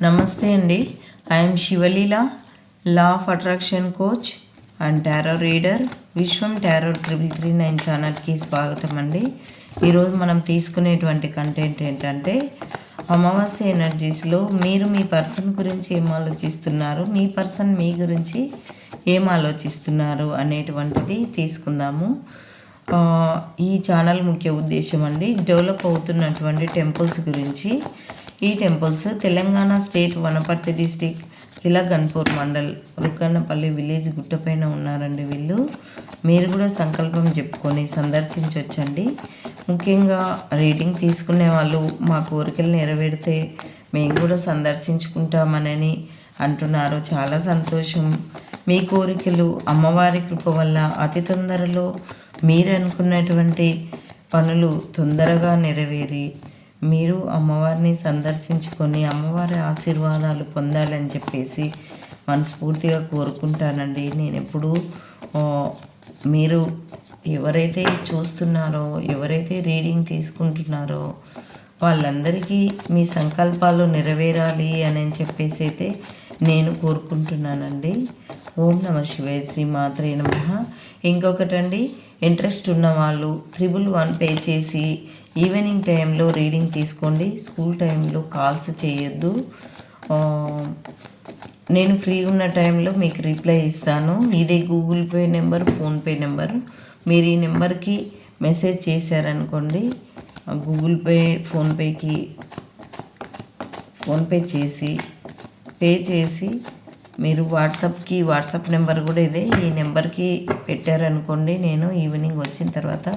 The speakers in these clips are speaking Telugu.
నమస్తే అండి. I'm Sivaleela law of attraction coach and tarot reader Vishwam tarot triple three nine ఛానల్కి స్వాగతం అండి. ఈరోజు మనం తీసుకునేటువంటి కంటెంట్ ఏంటంటే అమావాస్య ఎనర్జీస్లో మీరు మీ పర్సన్ గురించి ఏం ఆలోచిస్తున్నారు? మీ పర్సన్ మీ గురించి ఏం ఆలోచిస్తున్నారు? అనేటువంటిది తీసుకుందాము. ఈ ఛానల్ ముఖ్య ఉద్దేశం అండి డెవలప్ అవుతున్నటువంటి టెంపుల్స్ గురించి. ఈ temples Telangana state Wanaparthy district Ganpur mandal Rukkannapalli village గుట్టపైన ఉన్నారండి వీళ్ళు. మీరు కూడా సంకల్పం చెప్పుకొని సందర్శించవచ్చండి ముఖ్యంగా రీడింగ్ తీసుకునే వాళ్ళు మా కోరికలు నెరవేరితే మేము కూడా సందర్శించుకుంటామనని అంటున్నారు. చాలా సంతోషం. మీ కోరికలు అమ్మవారి కృప వల్ల అతి తొందరలో మీరు అనుకున్నటువంటి పనులు తొందరగా నెరవేరి మీరు అమ్మవారిని సందర్శించుకొని అమ్మవారి ఆశీర్వాదాలు పొందాలని చెప్పేసి మనస్ఫూర్తిగా కోరుకుంటానండి. నేను ఎప్పుడు మీరు ఎవరైతే చూస్తున్నారో ఎవరైతే రీడింగ్ తీసుకుంటున్నారో వాళ్ళందరికీ మీ సంకల్పాలు నెరవేరాలి అని చెప్పేసి అయితే నేను కోరుకుంటున్నానండి. ఓం నమ శివే శ్రీ మాత్రే నమ. ఇంకొకటండి ఇంట్రెస్ట్ ఉన్న వాళ్ళు త్రిబుల్ వన్ పే చేసి ఈవినింగ్ టైంలో రీడింగ్ తీసుకోండి. స్కూల్ టైంలో కాల్స్ చేయొద్దు. నేను ఫ్రీ ఉన్న టైంలో మీకు రిప్లై ఇస్తాను. ఇదే Google Pay number PhonePe number. మీరు ఈ నెంబర్కి మెసేజ్ చేశారనుకోండి గూగుల్ పే ఫోన్పేకి ఫోన్పే చేసి పే చేసి మీరు వాట్సాప్కి వాట్సాప్ నెంబర్ కూడా ఇదే. ఈ నెంబర్కి పెట్టారనుకోండి నేను ఈవినింగ్ వచ్చిన తర్వాత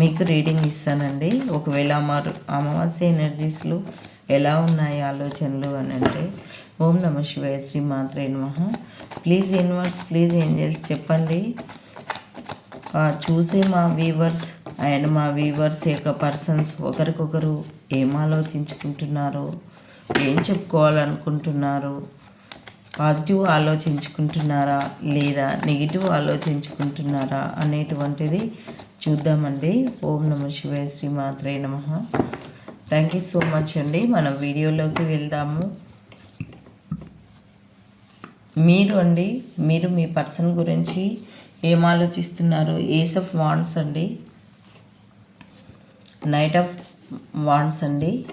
మీకు రీడింగ్ ఇస్తానండి. ఒకవేళ మారు అమావాస్య ఎనర్జీస్లు ఎలా ఉన్నాయి ఆలోచనలు అని అంటే ఓం నమ శివాయ శ్రీ మాత్రే నమ. ప్లీజ్ ఇన్వర్స్ ప్లీజ్ ఏంజల్స్ చెప్పండి. చూసే మా వీవర్స్ అండ్ మా వీవర్స్ యొక్క పర్సన్స్ ఒకరికొకరు ఏం ఆలోచించుకుంటున్నారు ఏం చెప్పుకోవాలనుకుంటున్నారు పాజిటివ్ ఆలోచించుకుంటున్నారా లేదా నెగిటివ్ ఆలోచించుకుంటున్నారా అనేటువంటిది చూద్దామండి. ఓం నమ శివాయ శ్రీ మాత్రే నమ. థ్యాంక్ యూ సో మచ్ అండి. మనం వీడియోలోకి వెళ్దాము. మీరు అండి మీరు మీ పర్సన్ గురించి ఏం ఆలోచిస్తున్నారు? ఏస్ ఆఫ్ వాండ్స్ అండి. నైట్ ఆఫ్ వాండ్స్ అండి.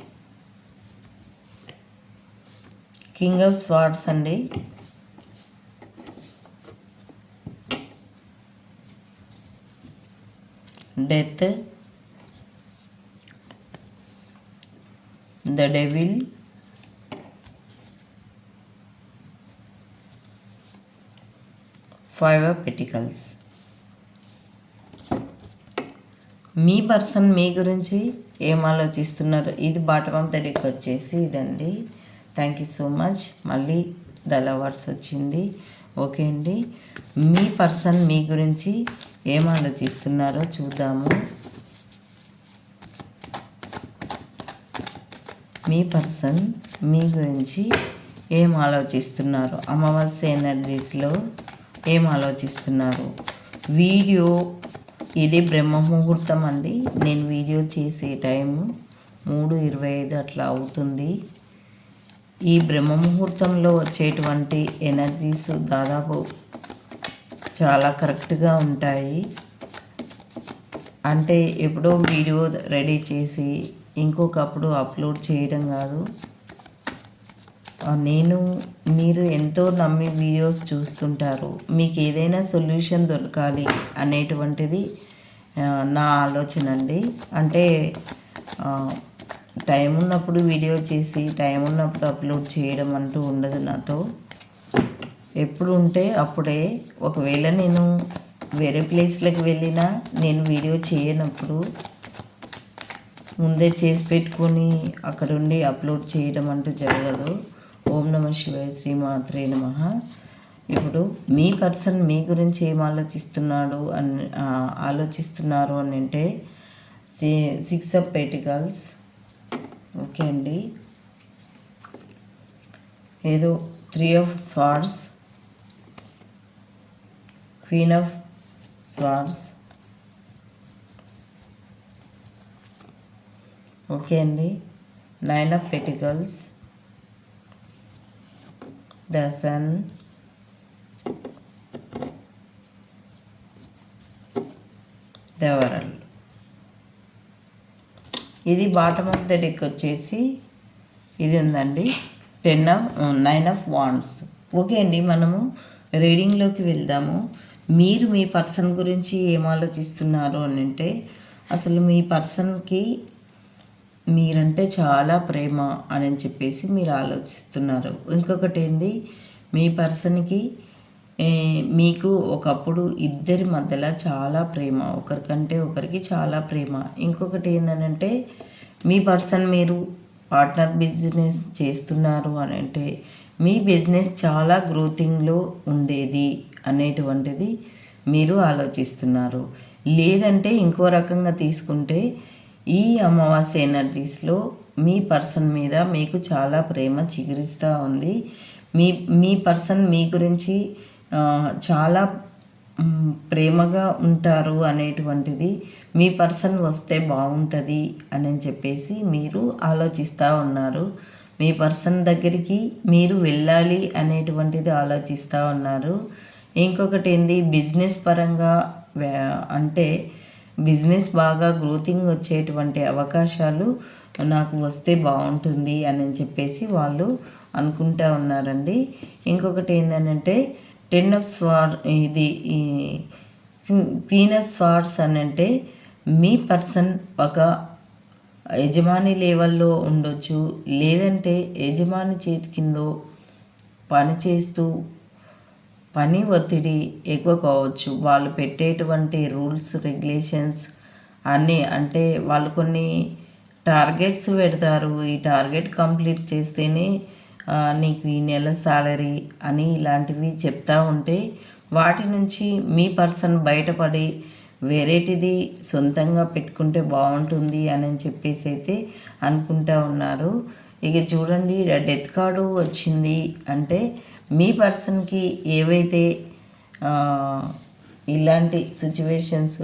కింగ్ ఆఫ్ స్వార్డ్స్ అండి. Death the devil five pentacles me person మీ గురించి ఏం ఆలోచిస్తున్నారు? ఇది బాటమ్ ఆఫ్ ద వచ్చేసి ఇదండి. థ్యాంక్ యూ సో మచ్ మళ్ళీ ద లవర్స్ వచ్చింది. ఓకే అండి. మీ పర్సన్ మీ గురించి ఏం ఆలోచిస్తున్నారో చూద్దాము. మీ పర్సన్ మీ గురించి ఏం ఆలోచిస్తున్నారు? అమావాస్య ఎనర్జీస్లో ఏం ఆలోచిస్తున్నారు? వీడియో ఇది బ్రహ్మ ముహూర్తం అండి. నేను వీడియో చేసే టైము మూడు ఇరవై ఐదు అట్లా అవుతుంది. ఈ బ్రహ్మ ముహూర్తంలో వచ్చేటువంటి ఎనర్జీస్ దాదాపు చాలా కరెక్ట్గా ఉంటాయి. అంటే ఎప్పుడో వీడియో రెడీ చేసి ఇంకొకప్పుడు అప్లోడ్ చేయడం కాదు. నేను మీరు ఎంతో నమ్మి వీడియోస్ చూస్తుంటారు. మీకు ఏదైనా సొల్యూషన్ దొరకాలి అనేటువంటిది నా ఆలోచన అండి. అంటే టైం ఉన్నప్పుడు వీడియో చేసి టైం ఉన్నప్పుడు అప్లోడ్ చేయడం అంటూ ఉండదు నాతో. ఎప్పుడు ఉంటే అప్పుడే ఒకవేళ నేను వేరే ప్లేస్లకు వెళ్ళినా నేను వీడియో చేయనప్పుడు ముందే చేసి పెట్టుకొని అక్కడుండి అప్లోడ్ చేయడం అంటూ జరగదు. ఓం నమ శివాయ శ్రీ మాత్రే నమ. ఇప్పుడు మీ పర్సన్ మీ గురించి ఏం ఆలోచిస్తున్నాడు అని ఆలోచిస్తున్నారు అని అంటే సిక్స్ ఆఫ్ పెటికల్స్ ఓకే అండి. ఏదో three of swords queen of swords okay అండి. Nine of pentacles the sun the ఇది బాటమ్ ఆఫ్ ద డెక్ వచ్చేసి ఇది ఉందండి. Ten of nine of wands okay అండి మనము రీడింగ్లోకి వెళ్దాము. మీరు మీ పర్సన్ గురించి ఏం ఆలోచిస్తున్నారు అని అంటే అసలు మీ పర్సన్కి మీరంటే చాలా ప్రేమ అని చెప్పేసి మీరు ఆలోచిస్తున్నారు. ఇంకొకటి ఏంది? మీ పర్సన్కి మీకు ఒకప్పుడు ఇద్దరి మధ్యలో చాలా ప్రేమ ఒకరికంటే ఒకరికి చాలా ప్రేమ. ఇంకొకటి ఏంటంటే మీ పర్సన్ మీరు పార్ట్నర్ బిజినెస్ చేస్తున్నారు అని అంటే మీ బిజినెస్ చాలా గ్రోతింగ్లో ఉండేది. అనేటువంటిది మీరు ఆలోచిస్తున్నారు. లేదంటే ఇంకో రకంగా తీసుకుంటే ఈ అమావాస్య ఎనర్జీస్లో మీ పర్సన్ మీద మీకు చాలా ప్రేమ చిగురిస్తూ ఉంది. మీ మీ పర్సన్ మీ గురించి చాలా ప్రేమగా ఉంటారు అనేటువంటిది మీ పర్సన్ వస్తే బాగుంటుంది అని చెప్పేసి మీరు ఆలోచిస్తూ ఉన్నారు. మీ పర్సన్ దగ్గరికి మీరు వెళ్ళాలి అనేటువంటిది ఆలోచిస్తూ ఉన్నారు. ఇంకొకటి ఏంది బిజినెస్ పరంగా అంటే బిజినెస్ బాగా గ్రోతింగ్ వచ్చేటువంటి అవకాశాలు నాకు వస్తే బాగుంటుంది అని చెప్పేసి వాళ్ళు అనుకుంటా ఉన్నారండి. ఇంకొకటి ఏంటంటే టెన్ ఆఫ్ స్వార్ ఇది ఈ పీనస్ స్వార్డ్స్ అని అంటే మీ పర్సన్ ఒక యజమాని లెవెల్లో ఉండొచ్చు లేదంటే యజమాని చేతి కిందో పని చేస్తూ పని ఒత్తిడి ఎక్కువ కావచ్చు. వాళ్ళు పెట్టేటువంటి రూల్స్ రెగ్యులేషన్స్ అన్నీ అంటే వాళ్ళు కొన్ని టార్గెట్స్ పెడతారు. ఈ టార్గెట్ కంప్లీట్ చేస్తేనే నీకు ఈ నెల సాలరీ అని ఇలాంటివి చెప్తా ఉంటే వాటి నుంచి మీ పర్సన్ బయటపడి వేరేటిది సొంతంగా పెట్టుకుంటే బాగుంటుంది అని చెప్పేసి అయితే అనుకుంటా ఉన్నారు. ఇక చూడండి డెత్ కార్డు వచ్చింది అంటే మీ పర్సన్కి ఏవైతే ఇలాంటి సిచ్యువేషన్స్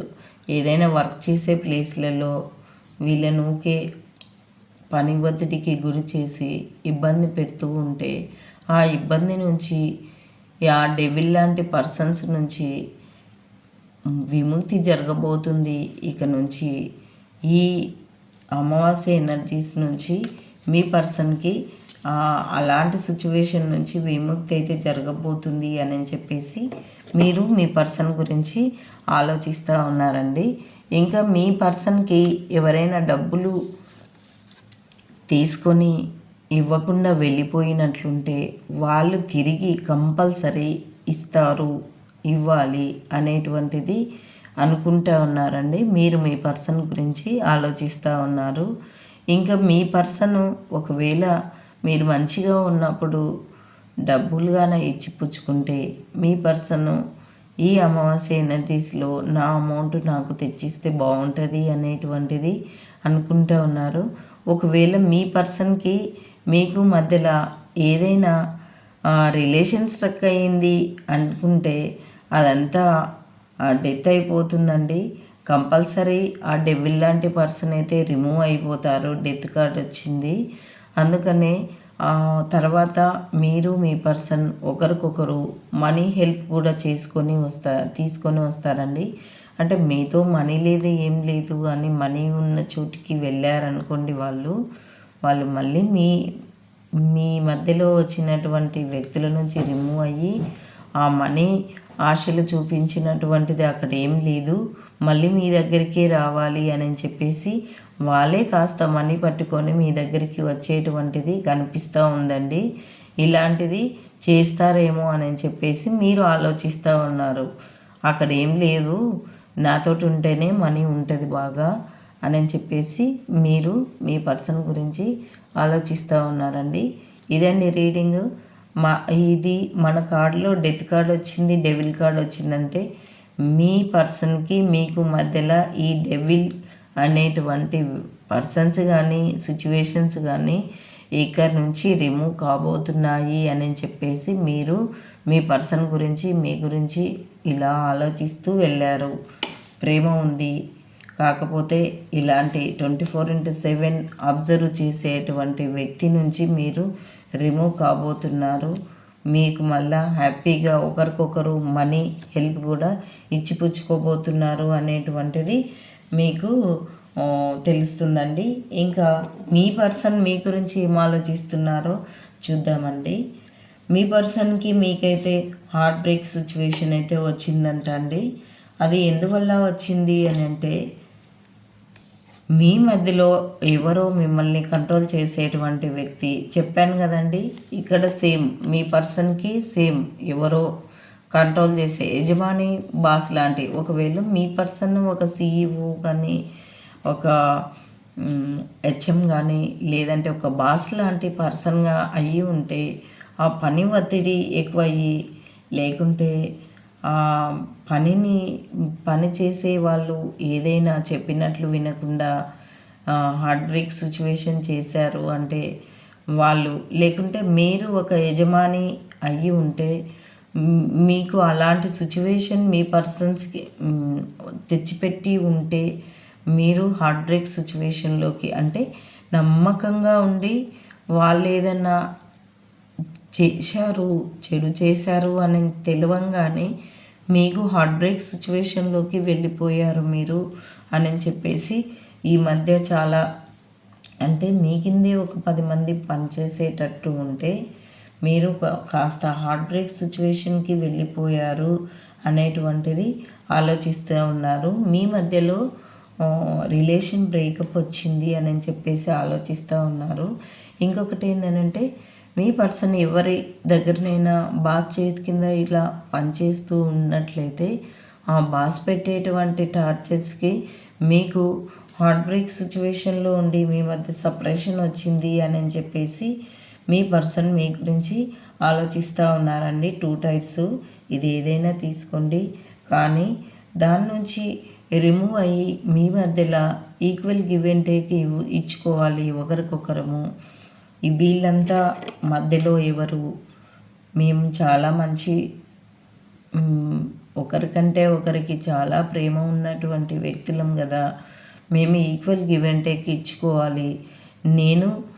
ఏదైనా వర్క్ చేసే ప్లేస్లలో వీళ్ళను ఊకే పని ఒత్తిడికి గురి చేసి ఇబ్బంది పెడుతూ ఉంటే ఆ ఇబ్బంది నుంచి ఆ డెవిల్ లాంటి పర్సన్స్ నుంచి విముక్తి జరగబోతుంది. ఇక నుంచి ఈ అమావాస్య ఎనర్జీస్ నుంచి మీ పర్సన్కి అలాంటి సిచ్యువేషన్ నుంచి విముక్తి అయితే జరగబోతుంది అని చెప్పేసి మీరు మీ పర్సన్ గురించి ఆలోచిస్తూ ఉన్నారండి. ఇంకా మీ పర్సన్కి ఎవరైనా డబ్బులు తీసుకొని ఇవ్వకుండా వెళ్ళిపోయినట్లుంటే వాళ్ళు తిరిగి కంపల్సరీ ఇస్తారు ఇవ్వాలి అనేటువంటిది అనుకుంటా ఉన్నారండి. మీరు మీ పర్సన్ గురించి ఆలోచిస్తూ ఉన్నారు. ఇంకా మీ పర్సన్ ఒకవేళ మీరు మంచిగా ఉన్నప్పుడు డబ్బులుగానే ఇచ్చి పుచ్చుకుంటే మీ పర్సన్ ఈ అమావాస్య ఎనర్జీస్లో నా అమౌంట్ నాకు తెచ్చిస్తే బాగుంటుంది అనేటువంటిది అనుకుంటూ ఉన్నారు. ఒకవేళ మీ పర్సన్కి మీకు మధ్యలో ఏదైనా రిలేషన్ స్ట్రక్ అయింది అనుకుంటే అదంతా డెత్ అయిపోతుందండి. కంపల్సరీ ఆ డెవిల్ లాంటి పర్సన్ అయితే రిమూవ్ అయిపోతారు. డెత్ కార్డ్ వచ్చింది. అందుకనే తర్వాత మీరు మీ పర్సన్ ఒకరికొకరు మనీ హెల్ప్ కూడా చేసుకొని వస్తా తీసుకొని వస్తారండి. అంటే మీతో మనీ లేదు ఏం లేదు అని మనీ ఉన్న చోటికి వెళ్ళారనుకోండి వాళ్ళు వాళ్ళు మళ్ళీ మీ మీ మధ్యలో వచ్చినటువంటి వ్యక్తుల నుంచి రిమూవ్ అయ్యి ఆ మనీ ఆశలు చూపించినటువంటిది అక్కడ ఏం లేదు మళ్ళీ మీ దగ్గరికే రావాలి అని చెప్పేసి వాళ్ళే కాస్త మనీ పట్టుకొని మీ దగ్గరికి వచ్చేటువంటిది కనిపిస్తూ ఉందండి. ఇలాంటిది చేస్తారేమో అని చెప్పేసి మీరు ఆలోచిస్తూ ఉన్నారు. అక్కడ ఏం లేదు. నాతోటి ఉంటేనే మనీ ఉంటుంది బాగా అని చెప్పేసి మీరు మీ పర్సన్ గురించి ఆలోచిస్తూ ఉన్నారండి. ఇదండి రీడింగ్. మా ఇది మన కార్డులో డెత్ కార్డు వచ్చింది డెవిల్ కార్డు వచ్చిందంటే మీ పర్సన్కి మీకు మధ్యలో ఈ డెవిల్ అనేటువంటి పర్సన్స్ కానీ సిచ్యువేషన్స్ కానీ ఇక్కడ నుంచి రిమూవ్ కాబోతున్నాయి అని చెప్పేసి మీరు మీ పర్సన్ గురించి మీ గురించి ఇలా ఆలోచిస్తూ వెళ్ళారు. ప్రేమ ఉంది. కాకపోతే ఇలాంటి twenty four into seven observe చేసేటువంటి వ్యక్తి నుంచి మీరు రిమూవ్ కాబోతున్నారు. మీకు మళ్ళా హ్యాపీగా ఒకరికొకరు మనీ హెల్ప్ కూడా ఇచ్చిపుచ్చుకోబోతున్నారు అనేటువంటిది మీకు తెలుస్తుందండి. ఇంకా మీ పర్సన్ మీ గురించి ఏం ఆలోచిస్తున్నారో చూద్దామండి. మీ పర్సన్కి మీకైతే హార్ట్ బ్రేక్ సిచ్యువేషన్ అయితే వచ్చిందంట అండి అది ఎందువల్ల వచ్చింది అని అంటే మీ మధ్యలో ఎవరో మిమ్మల్ని కంట్రోల్ చేసేటువంటి వ్యక్తి చెప్పాను కదండి. ఇక్కడ సేమ్ మీ పర్సన్కి సేమ్ ఎవరో కంట్రోల్ చేసే యజమాని బాస్ లాంటి. ఒకవేళ మీ పర్సన్ ఒక సీఈఓ కానీ ఒక హెచ్ఎం కానీ లేదంటే ఒక బాస్ లాంటి పర్సన్గా అయ్యి ఉంటే ఆ పని ఒత్తిడి ఎక్కువయ్యి లేకుంటే ఆ పనిని పని చేసే వాళ్ళు ఏదైనా చెప్పినట్లు వినకుండా హార్ట్ బ్రేక్ సిచ్యువేషన్ చేశారు అంటే వాళ్ళు లేకుంటే మీరు ఒక యజమాని అయ్యి ఉంటే మీకు అలాంటి సిచ్యువేషన్ మీ పర్సన్స్కి తెచ్చిపెట్టి ఉంటే మీరు హార్ట్ బ్రేక్ సిచ్యువేషన్లోకి అంటే నమ్మకంగా ఉండి వాళ్ళు ఏదన్నా చేశారు చెడు చేశారు అని తెలియంగానే మీకు హార్ట్ బ్రేక్ సిచ్యువేషన్లోకి వెళ్ళిపోయారు మీరు అని చెప్పేసి ఈ మధ్య చాలా అంటే మీ కిందే ఒక పది మంది పనిచేసేటట్టు ఉంటే మీరు కాస్త హార్ట్ బ్రేక్ సిచ్యువేషన్కి వెళ్ళిపోయారు అనేటువంటిది ఆలోచిస్తూ ఉన్నారు. మీ మధ్యలో రిలేషన్ బ్రేకప్ వచ్చింది అని చెప్పేసి ఆలోచిస్తూ ఉన్నారు. ఇంకొకటి ఏంటంటే మీ పర్సన్ ఎవరి దగ్గరనైనా బాస్ చేతి కింద ఇలా పనిచేస్తూ ఉన్నట్లయితే ఆ బాస్ పెట్టేటువంటి టార్చర్స్కి మీకు హార్ట్ బ్రేక్ సిచ్యువేషన్లో ఉండి మీ మధ్య సపరేషన్ వచ్చింది అని చెప్పేసి మీ పర్సన్ మీ గురించి ఆలోచిస్తూ ఉన్నారండి. Two types. ఇది ఏదైనా తీసుకోండి. కానీ దాని నుంచి రిమూవ్ అయ్యి మీ మధ్యలో ఈక్వల్ గివ్ అండ్ టేక్ ఇవ్- ఇచ్చుకోవాలి ఒకరికొకరము. ఈ వీళ్ళంతా మధ్యలో ఎవరు? మేము చాలా మంచి ఒకరికంటే ఒకరికి చాలా ప్రేమ ఉన్నటువంటి వ్యక్తులం కదా. మేము ఈక్వల్ గివ్ అండ్ టేక్ ఇచ్చుకోవాలి. నేను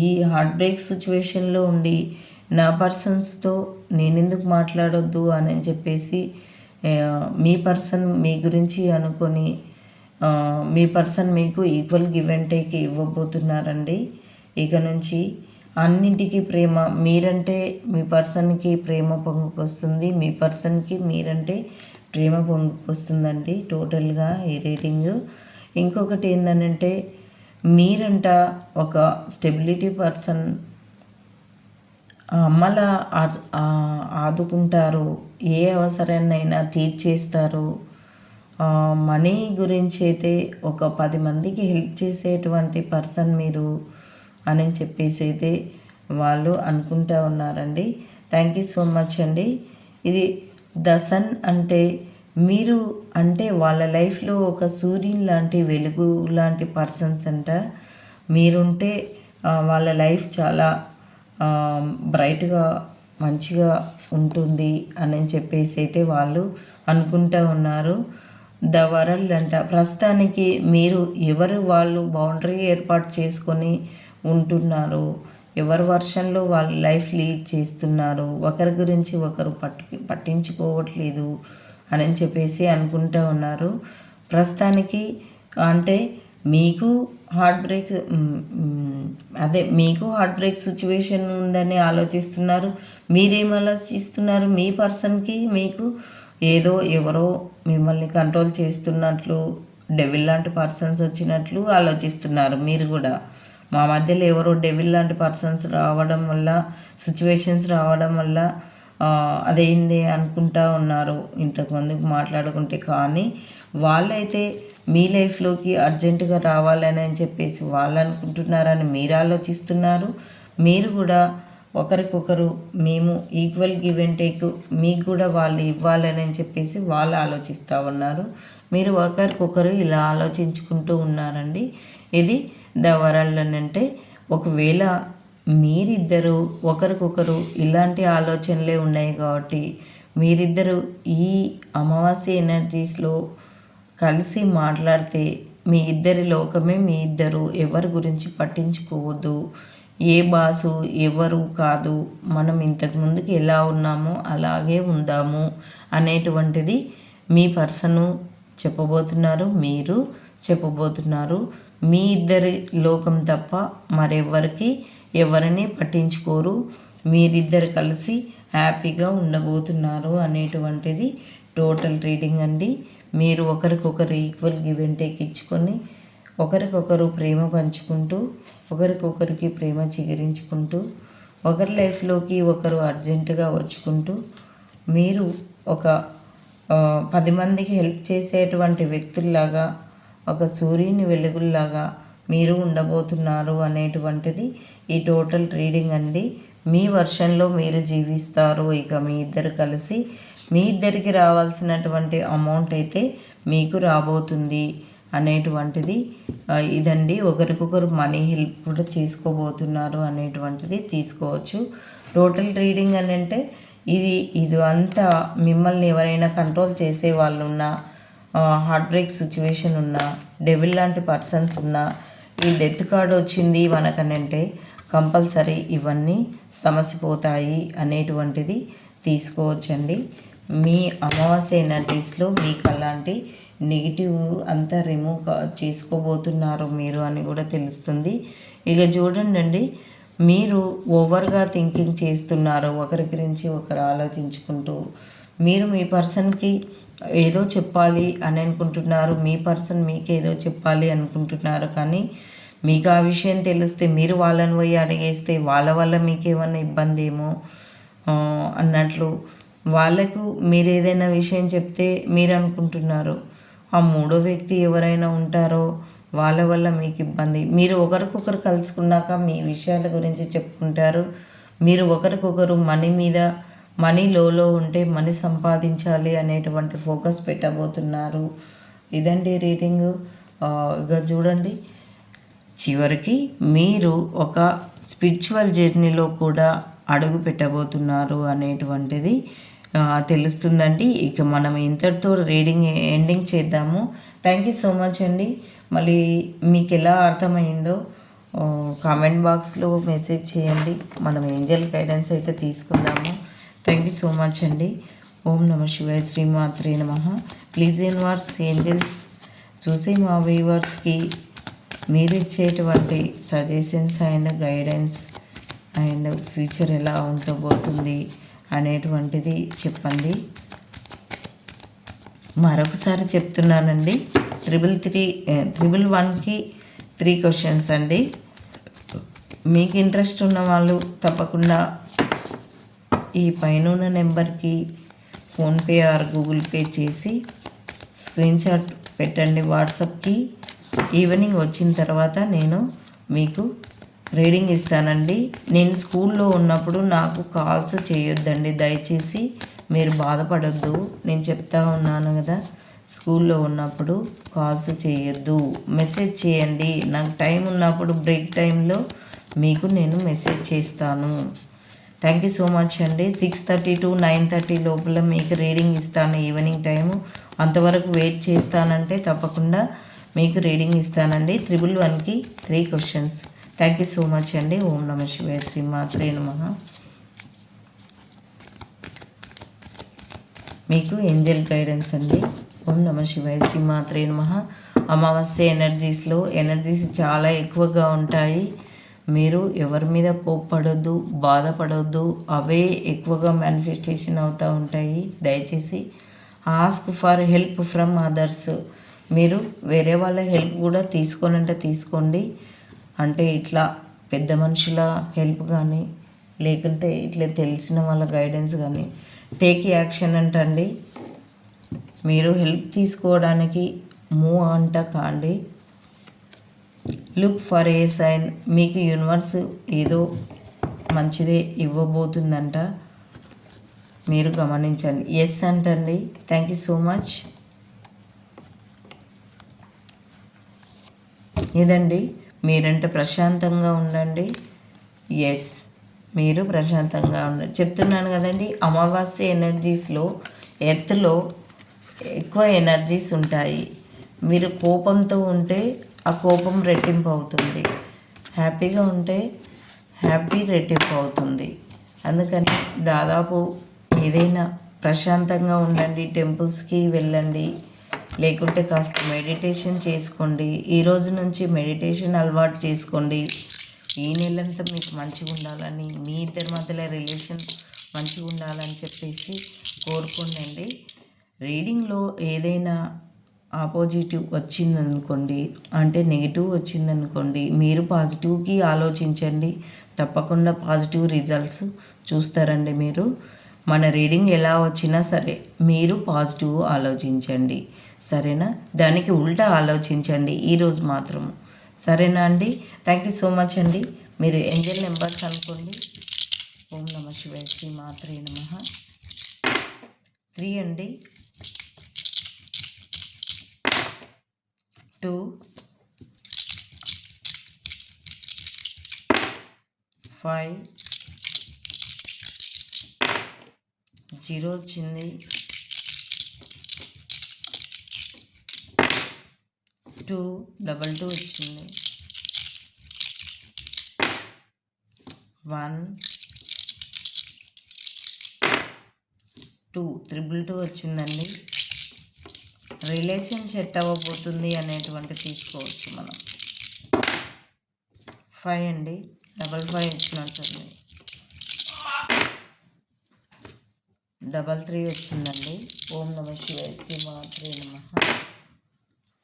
ఈ హార్ట్ బ్రేక్ సిచ్యువేషన్లో ఉండి నా పర్సన్స్తో నేను ఎందుకు మాట్లాడొద్దు అని చెప్పేసి మీ పర్సన్ మీ గురించి అనుకొని మీ పర్సన్ మీకు ఈక్వల్ గివ్ అండ్ టేక్ ఇవ్వబోతున్నారండి. ఇక నుంచి అన్నింటికి ప్రేమ మీరంటే మీ పర్సన్కి ప్రేమ పొంగుకొస్తుంది మీ పర్సన్కి మీరంటే ప్రేమ పొంగుకొస్తుందండి టోటల్గా ఈ రీడింగ్ ఇంకొకటి ఏంటంటే మీరంట ఒక స్టెబిలిటీ పర్సన్ అమ్మల ఆదుకుంటారు ఏ అవసరాన్నైనా తీర్చేస్తారు. మనీ గురించి అయితే ఒక పది మందికి హెల్ప్ చేసేటువంటి పర్సన్ మీరు అని చెప్పేసి అయితే వాళ్ళు అనుకుంటా ఉన్నారండి. థ్యాంక్ యూ సో మచ్ అండి. ఇది ద సన్ అంటే మీరు అంటే వాళ్ళ లైఫ్లో ఒక సూర్యుని లాంటి వెలుగు లాంటి పర్సన్స్ అంట. మీరుంటే వాళ్ళ లైఫ్ చాలా బ్రైట్గా మంచిగా ఉంటుంది అని చెప్పేసి అయితే వాళ్ళు అనుకుంటూ ఉన్నారు. ద వరల్డ్ అంట. ప్రస్తుతానికి మీరు ఎవరు వాళ్ళు బౌండరీ ఏర్పాటు చేసుకొని ఉంటున్నారు? ఎవరి వర్షన్లో వాళ్ళ లైఫ్ లీడ్ చేస్తున్నారు? ఒకరి గురించి ఒకరు పట్టు పట్టించుకోవట్లేదు. అని చెప్పేసి అనుకుంటూ ఉన్నారు. ప్రస్తుతానికి అంటే మీకు హార్ట్ బ్రేక్ అదే మీకు హార్ట్ బ్రేక్ సిచ్యువేషన్ ఉందని ఆలోచిస్తున్నారు. మీరేం ఆలోచిస్తున్నారు? మీ పర్సన్కి మీకు ఏదో ఎవరో మిమ్మల్ని కంట్రోల్ చేస్తున్నట్లు డెవిల్ లాంటి పర్సన్స్ వచ్చినట్లు ఆలోచిస్తున్నారు. మీరు కూడా. మా మధ్యలో ఎవరో డెవిల్ లాంటి పర్సన్స్ రావడం వల్ల సిచ్యువేషన్స్ రావడం వల్ల అదేంది అనుకుంటా ఉన్నారు. ఇంతకుముందుకు మాట్లాడుకుంటే కానీ వాళ్ళైతే మీ లైఫ్లోకి అర్జెంటుగా రావాలని అని చెప్పేసి వాళ్ళు అనుకుంటున్నారని మీరు ఆలోచిస్తున్నారు. మీరు కూడా ఒకరికొకరు మేము ఈక్వల్ గివ్ అండ్ టేక్ మీకు కూడా వాళ్ళు ఇవ్వాలని అని చెప్పేసి వాళ్ళు ఆలోచిస్తూ ఉన్నారు. మీరు ఒకరికొకరు ఇలా ఆలోచించుకుంటూ ఉన్నారండి. ఇది ద వరల్డ్ అని అంటే ఒకవేళ మీరిద్దరు ఒకరికొకరు ఇలాంటి ఆలోచనలే ఉన్నాయి కాబట్టి మీరిద్దరు ఈ అమావాస్య ఎనర్జీస్లో కలిసి మాట్లాడితే మీ ఇద్దరి లోకమే మీ ఇద్దరు ఎవరి గురించి పట్టించుకోవద్దు. ఏ బాసు ఎవరు కాదు మనం ఇంతకు ముందుకు ఎలా ఉన్నామో అలాగే ఉందాము అనేటువంటిది మీ పర్సను చెప్పబోతున్నారు మీరు చెప్పబోతున్నారు. మీ ఇద్దరి లోకం తప్ప మరెవ్వరికి ఎవరిని పట్టించుకోరు. మీరిద్దరు కలిసి హ్యాపీగా ఉండబోతున్నారు అనేటువంటిది టోటల్ రీడింగ్ అండి. మీరు ఒకరికొకరు ఈక్వల్ గివ్ అండ్ టేక్ ఇచ్చుకొని ఒకరికొకరు ప్రేమ పంచుకుంటూ ఒకరికొకరికి ప్రేమ చిగురించుకుంటూ ఒకరి లైఫ్లోకి ఒకరు అర్జెంటుగా వచ్చుకుంటూ మీరు ఒక పది మందికి హెల్ప్ చేసేటువంటి వ్యక్తుల్లాగా ఒక సూర్యుని వెలుగుల్లాగా మీరు ఉండబోతున్నారు అనేటువంటిది ఈ టోటల్ రీడింగ్ అండి. మీ వర్షన్లో మీరు జీవిస్తారు. ఇక మీ ఇద్దరు కలిసి మీ ఇద్దరికి రావాల్సినటువంటి అమౌంట్ అయితే మీకు రాబోతుంది అనేటువంటిది ఇదండి. ఒకరికొకరు మనీ హెల్ప్ కూడా చేసుకోబోతున్నారు అనేటువంటిది తీసుకోవచ్చు. టోటల్ రీడింగ్ అని అంటే ఇది ఇది అంతా మిమ్మల్ని ఎవరైనా కంట్రోల్ చేసే వాళ్ళు ఉన్నా హార్ట్ బ్రేక్ సిచ్యువేషన్ ఉన్నా డెవిల్ లాంటి పర్సన్స్ ఉన్నా ఈ డెత్ కార్డ్ వచ్చింది మనకనంటే కంపల్సరీ ఇవన్నీ సమసిపోతాయి అనేటువంటిది తీసుకోవచ్చండి. మీ అమావాస్య ఎనర్జీస్లో మీకు అలాంటి నెగిటివ్ అంతా రిమూవ్ చేసుకోబోతున్నారు మీరు అని కూడా తెలుస్తుంది. ఇక చూడండి మీరు ఓవర్గా థింకింగ్ చేస్తున్నారు ఒకరి గురించి ఒకరు ఆలోచించుకుంటూ మీరు మీ పర్సన్కి ఏదో చెప్పాలి అని అనుకుంటున్నారు మీ పర్సన్ మీకు ఏదో చెప్పాలి అనుకుంటున్నారు కానీ మీకు ఆ విషయం తెలిస్తే మీరు వాళ్ళని పోయి అడిగేస్తే వాళ్ళ వల్ల మీకు ఏమన్నా ఇబ్బంది ఏమో అన్నట్లు వాళ్ళకు మీరు ఏదైనా విషయం చెప్తే మీరు అనుకుంటున్నారు. ఆ మూడో వ్యక్తి ఎవరైనా ఉంటారో వాళ్ళ వల్ల మీకు ఇబ్బంది. మీరు ఒకరికొకరు కలుసుకున్నాక మీ విషయాల గురించి చెప్పుకుంటారు. మీరు ఒకరికొకరు మనీ మీద మనీ లోలో ఉంటే మనీ సంపాదించాలి అనేటువంటి ఫోకస్ పెట్టబోతున్నారు. ఇదండి రీడింగ్. ఇక చూడండి. చివరికి మీరు ఒక స్పిరిచువల్ జర్నీలో కూడా అడుగు పెట్టబోతున్నారు అనేటువంటిది తెలుస్తుందండి. ఇక మనం ఇంతటితో రీడింగ్ ఎండింగ్ చేద్దాము. థ్యాంక్ యూ సో మచ్ అండి. మళ్ళీ మీకు ఎలా అర్థమైందో కామెంట్ బాక్స్లో మెసేజ్ చేయండి. మనం ఏంజల్ గైడెన్స్ అయితే తీసుకుందాము. థ్యాంక్ యూ సో మచ్ అండి ఓం నమ శివాయ శ్రీమాత్రే నమ ప్లీజ్ యూనివర్స్ ఏంజల్స్ చూసే మా వ్యూవర్స్కి మీరు ఇచ్చేటువంటి suggestions and guidance and future ఎలా ఉండబోతుంది అనేటువంటిది చెప్పండి. మరొకసారి చెప్తున్నానండి. త్రిబుల్ త్రీ త్రిబుల్ వన్కి త్రీ క్వశ్చన్స్ అండి. మీకు ఇంట్రెస్ట్ ఉన్న వాళ్ళు తప్పకుండా ఈ పైన నెంబర్కి ఫోన్పే ఆర్ గూగుల్ పే చేసి స్క్రీన్ షాట్ పెట్టండి వాట్సాప్కి. ఈవినింగ్ వచ్చిన తర్వాత నేను మీకు రీడింగ్ ఇస్తానండి. నేను స్కూల్లో ఉన్నప్పుడు నాకు కాల్స్ చేయొద్దండి. దయచేసి మీరు బాధపడొద్దు. నేను చెప్తా ఉన్నాను కదా స్కూల్లో ఉన్నప్పుడు కాల్స్ చేయొద్దు. మెసేజ్ చేయండి. నాకు టైం ఉన్నప్పుడు బ్రేక్ టైంలో మీకు నేను మెసేజ్ చేస్తాను. థ్యాంక్ యూ సో మచ్ అండి six thirty to nine thirty లోపల మీకు రీడింగ్ ఇస్తాను ఈవినింగ్ టైము అంతవరకు వెయిట్ చేస్తానంటే తప్పకుండా మీకు రీడింగ్ ఇస్తానండి. త్రిబుల్ వన్కి three questions thank you so much అండి ఓం నమ శివాయ శ్రీ మాత్రే నమ. మీకు ఏంజల్ గైడెన్స్ అండి. ఓం నమ శివాయ శ్రీ మాత్రే నమ. అమావాస్య ఎనర్జీస్లో ఎనర్జీస్ చాలా ఎక్కువగా ఉంటాయి. మీరు ఎవరి మీద కోప్పడొద్దు బాధపడొద్దు అవే ఎక్కువగా మేనిఫెస్టేషన్ అవుతూ ఉంటాయి. దయచేసి ask for help from others మీరు వేరే వాళ్ళ హెల్ప్ కూడా తీసుకోనంటే తీసుకోండి. అంటే ఇట్లా పెద్ద మనుషుల హెల్ప్ కానీ లేకుంటే ఇట్లా తెలిసిన వాళ్ళ గైడెన్స్ కానీ టేక్ యాక్షన్ అంటండి. మీరు హెల్ప్ తీసుకోవడానికి మూవ్ అంట కాండి లుక్ ఫర్ ఏ సైన్ మీకు యూనివర్స్ ఏదో మంచిదే ఇవ్వబోతుందంట. మీరు గమనించండి. ఎస్ అంటండి. థ్యాంక్ యూ సో మచ్ ఇదండి మీరంటే ప్రశాంతంగా ఉండండి. ఎస్ మీరు ప్రశాంతంగా ఉండండి. చెప్తున్నాను కదండి అమావాస్య ఎనర్జీస్లో ఎర్త్లో ఎక్కువ ఎనర్జీస్ ఉంటాయి. మీరు కోపంతో ఉంటే ఆ కోపం రెట్టింపు అవుతుంది. హ్యాపీగా ఉంటే హ్యాపీ రెట్టింపు అవుతుంది. అందుకని దాదాపు ఏదైనా ప్రశాంతంగా ఉండండి టెంపుల్స్కి వెళ్ళండి లేకుంటే కాస్త మెడిటేషన్ చేసుకోండి ఈ రోజు నుంచి మెడిటేషన్ అలవాటు చేసుకోండి. ఈ నెలంతా మీకు మంచిగా ఉండాలని మీ ఇద్దరి మధ్యలో రిలేషన్ మంచిగా ఉండాలని చెప్పేసి కోరుకోండి రీడింగ్లో ఏదైనా ఆపోజిటివ్ వచ్చిందనుకోండి అంటే నెగిటివ్ వచ్చిందనుకోండి మీరు పాజిటివ్కి ఆలోచించండి. తప్పకుండా పాజిటివ్ రిజల్ట్స్ చూస్తారండి మీరు. మన రీడింగ్ ఎలా వచ్చినా సరే మీరు పాజిటివ్ ఆలోచించండి. సరేనా? దానికి ఉల్టా ఆలోచించండి ఈరోజు మాత్రం సరేనా అండి? థ్యాంక్ యూ సో మచ్ అండి. మీరు ఏంజల్ నెంబర్స్ అనుకోండి. ఓం నమ శివాయ శ్రీ మాత్రే నమ. త్రీ అండి. టూ. ఫైవ్. జీరో వచ్చింది. టూ డబల్ టూ వచ్చింది. వన్. టూ త్రిబుల్ టూ వచ్చిందండి. రిలేషన్ సెట్ అవ్వబోతుంది అనేటువంటి తీసుకోవచ్చు మనం. ఫైవ్ అండి. డబల్ ఫైవ్ వచ్చినట్టుంది డబల్ త్రీ వచ్చిందండి. ఓం నమ శివాయ శ్రీమాత్రి నమ.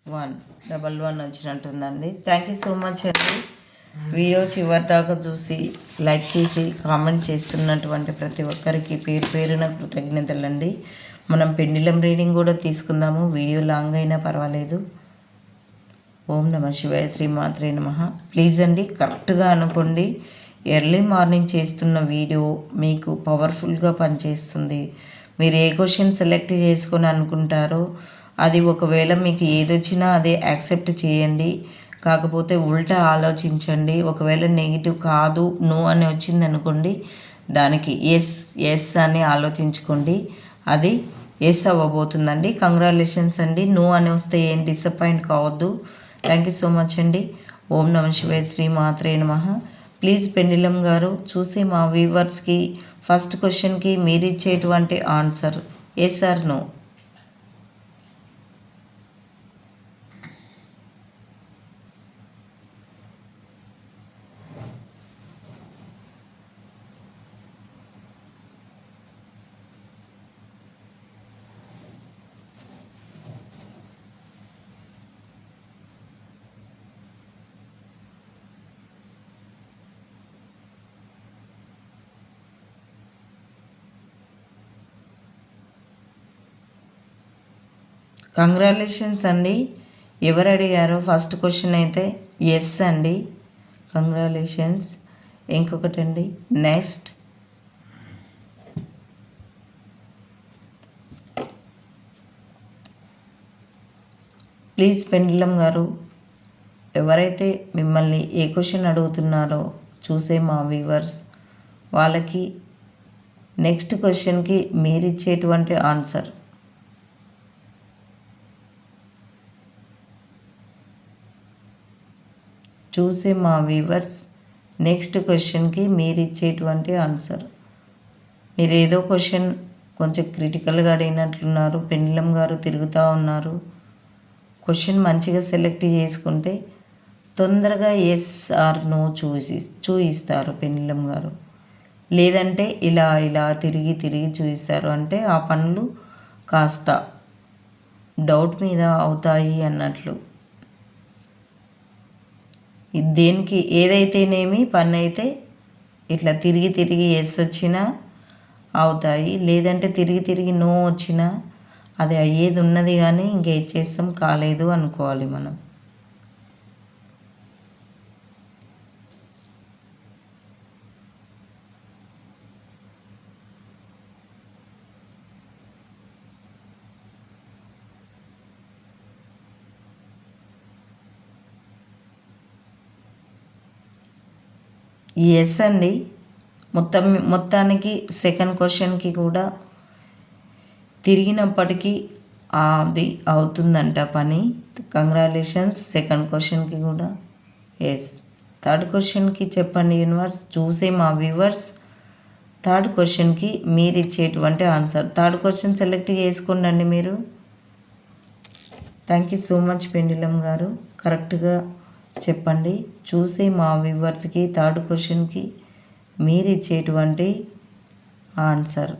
వన్ డబల్ వన్ వచ్చినట్టుందండి. థ్యాంక్ యూ సో మచ్ అండి. వీడియో చివరి దాకా చూసి లైక్ చేసి కామెంట్ చేస్తున్నటువంటి ప్రతి ఒక్కరికి పేరు పేరున కృతజ్ఞతలండి. మనం పెండిలం రీడింగ్ కూడా తీసుకుందాము. వీడియో లాంగ్ అయినా పర్వాలేదు. ఓం నమ శివాయ శ్రీమాత్రే నమ. ప్లీజ్ అండి కరెక్ట్గా అనుకోండి. ఎర్లీ మార్నింగ్ చేస్తున్న వీడియో మీకు పవర్ఫుల్గా పనిచేస్తుంది. మీరు ఏ క్వశ్చన్ సెలెక్ట్ చేసుకొని అనుకుంటారో అది ఒకవేళ మీకు ఏదొచ్చినా అదే యాక్సెప్ట్ చేయండి. కాకపోతే ఉల్టా ఆలోచించండి. ఒకవేళ నెగిటివ్ కాదు నో అని వచ్చింది అనుకోండి దానికి ఎస్ ఎస్ అని ఆలోచించుకోండి. అది ఎస్ అవ్వబోతుందండి. కంగ్రాలేషన్స్ అండి. నో అని వస్తే ఏం డిసప్పాయింట్ కావద్దు. థ్యాంక్ యూ సో మచ్ అండి. ఓం నమ శివాయ శ్రీ మాత్రే నమ. ప్లీజ్ పెండిలం గారు చూసి మా వ్యూవర్స్కి ఫస్ట్ క్వశ్చన్కి మీరు ఇచ్చేటువంటి answer yes or no congratulations అండి. ఎవరు అడిగారు ఫస్ట్ క్వశ్చన్ అయితే ఎస్ అండి. కంగ్రాలేషన్స్ ఇంకొకటి అండి నెక్స్ట్ ప్లీజ్ పెండిలం గారు ఎవరైతే మిమ్మల్ని ఏ క్వశ్చన్ అడుగుతున్నారో చూసే మా వ్యూవర్స్ వాళ్ళకి నెక్స్ట్ క్వశ్చన్కి మీరిచ్చేటువంటి ఆన్సర్ చూసే మా వ్యూవర్స్ నెక్స్ట్ క్వశ్చన్కి మీరు ఇచ్చేటువంటి ఆన్సర్. మీరు ఏదో క్వశ్చన్ కొంచెం క్రిటికల్గా అడిగినట్లున్నారు పెండ్లం గారు తిరుగుతూ ఉన్నారు. క్వశ్చన్ మంచిగా సెలెక్ట్ చేసుకుంటే తొందరగా ఎస్ ఆర్ నో చూసి చూయిస్తారు పెండ్లం గారు. లేదంటే ఇలా ఇలా తిరిగి తిరిగి చూయిస్తారు. అంటే ఆ పనులు కాస్త డౌట్ మీద అవుతాయి అన్నట్లు. దేనికి ఏదైతేనేమి పని అయితే ఇట్లా తిరిగి తిరిగి ఎస్ వచ్చినా అవుతాయి. లేదంటే తిరిగి తిరిగి నో వచ్చినా అది అయ్యేది ఉన్నది కానీ ఇంకేం చేస్తాం కాలేదు అనుకోవాలి మనం. ఎస్ అండి. మొత్తం మొత్తానికి సెకండ్ క్వశ్చన్కి కూడా తిరిగినప్పటికీ అది అవుతుందంట పని. కంగ్రాలేషన్స్ సెకండ్ క్వశ్చన్కి కూడా. ఎస్ థర్డ్ క్వశ్చన్కి చెప్పండి యూనివర్స్ చూసే మా వ్యూవర్స్ థర్డ్ క్వశ్చన్కి మీరు ఇచ్చేటువంటి ఆన్సర్ థర్డ్ క్వశ్చన్ సెలెక్ట్ చేసుకోండి మీరు. Thank you so much pendulum గారు. కరెక్ట్గా చెప్పండి. చూసే మా వ్యూవర్స్కి థర్డ్ క్వశ్చన్కి మీరు ఇచ్చేటువంటి ఆన్సర్.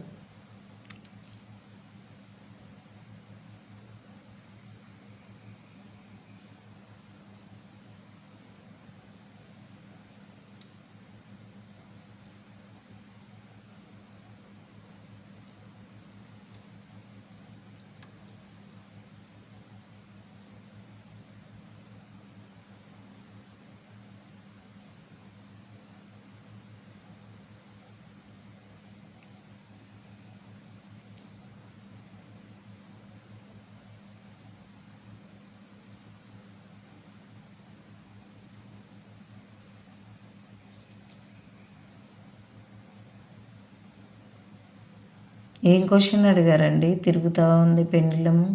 ఏం క్వశ్చన్ అడిగారండి? తిరుగుతూ ఉంది పెండిలము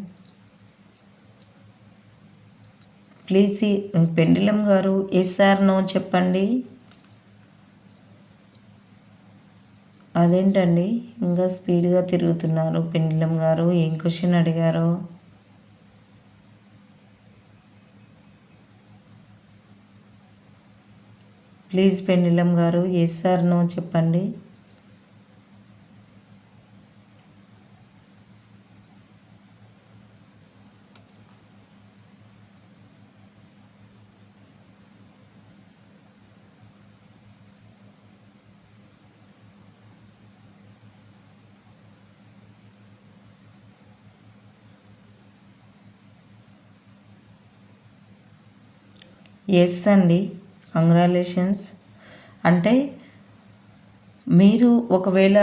ప్లీజ్ పెండిలం గారు ఎస్ ఆర్ నో చెప్పండి. అదేంటండి? ఇంకా స్పీడ్గా తిరుగుతున్నారు పెండిలం గారు. ఏం క్వశ్చన్ అడిగారు? ప్లీజ్ పెండిలం గారు ఎస్ ఆర్ నో చెప్పండి. ఎస్ అండి. కంగ్రాలేషన్స్ అంటే మీరు ఒకవేళ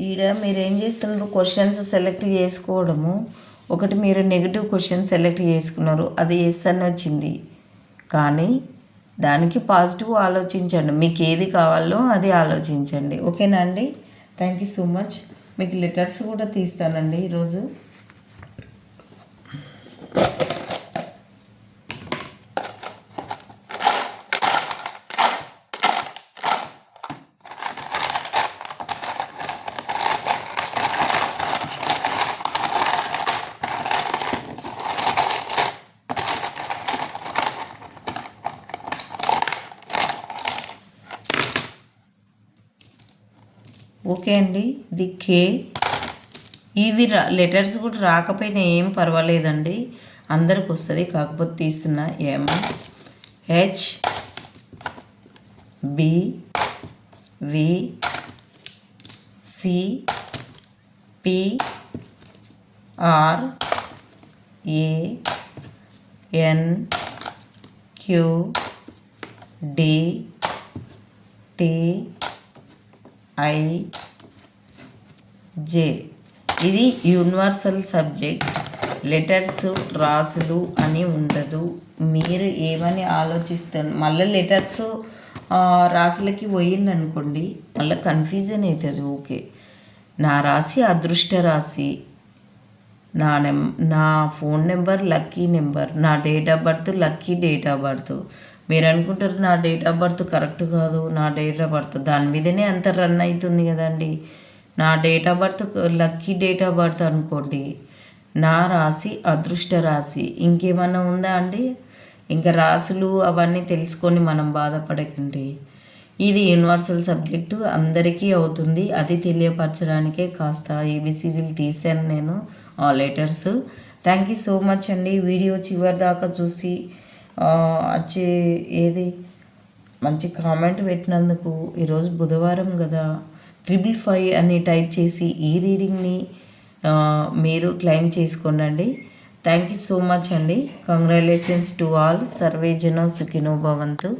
ఈడ మీరు ఏం చేస్తున్నారు? క్వశ్చన్స్ సెలెక్ట్ చేసుకోవడము. ఒకటి మీరు నెగిటివ్ క్వశ్చన్ సెలెక్ట్ చేసుకున్నారు. అది ఎస్ అని వచ్చింది. కానీ దానికి పాజిటివ్ ఆలోచించండి. మీకు ఏది కావాలో అది ఆలోచించండి. ఓకేనా అండి? థ్యాంక్ యూ సో మచ్ మీకు లెటర్స్ కూడా తీస్తానండి ఈరోజు. ఓకే అండి. The K. ఇవి రా లెటర్స్ కూడా రాకపోయినా ఏం పర్వాలేదండి. అందరికి వస్తుంది కాకపోతే తీస్తున్నా M H B V C P R A N Q D T I J. ఇది యూనివర్సల్ సబ్జెక్ట్. లెటర్స్ రాసులు అని ఉండదు. మీరు ఏమని ఆలోచిస్తారు మళ్ళీ లెటర్స్ రాసులకి పోయిందనుకోండి మళ్ళీ కన్ఫ్యూజన్ అవుతుంది ఓకే నా రాశి అదృష్ట రాశి. నా నెం నా ఫోన్ నెంబర్ లక్కీ నెంబర్. నా date of birth lucky date of birth. మీరు అనుకుంటారు నా డేట్ ఆఫ్ బర్త్ కరెక్ట్ కాదు నా డేట్ ఆఫ్ బర్త్ దాని మీదనే అంత రన్ అవుతుంది కదండి. నా date of birth lucky date of birth అనుకోండి. నా రాశి అదృష్ట రాశి. ఇంకేమన్నా ఉందా అండి? ఇంకా రాసులు అవన్నీ తెలుసుకొని మనం బాధపడకండి. ఇది యూనివర్సల్ సబ్జెక్టు అందరికీ అవుతుంది. అది తెలియపరచడానికే కాస్త ఏబిసిడీలు తీశాను నేను. ఆ letters thank you so much అండి. వీడియో చివరి దాకా చూసి వచ్చి ఏది? మంచి కామెంట్ పెట్టినందుకు ఈరోజు బుధవారం కదా. ట్రిపుల్ ఫైవ్ అని టైప్ చేసి ఈ రీడింగ్ని మీరు క్లెయిమ్ చేసుకోండి థ్యాంక్ యూ సో మచ్ అండి. కంగ్రాచులేషన్స్ టు ఆల్ సర్వే జనో సుఖినో భవంతు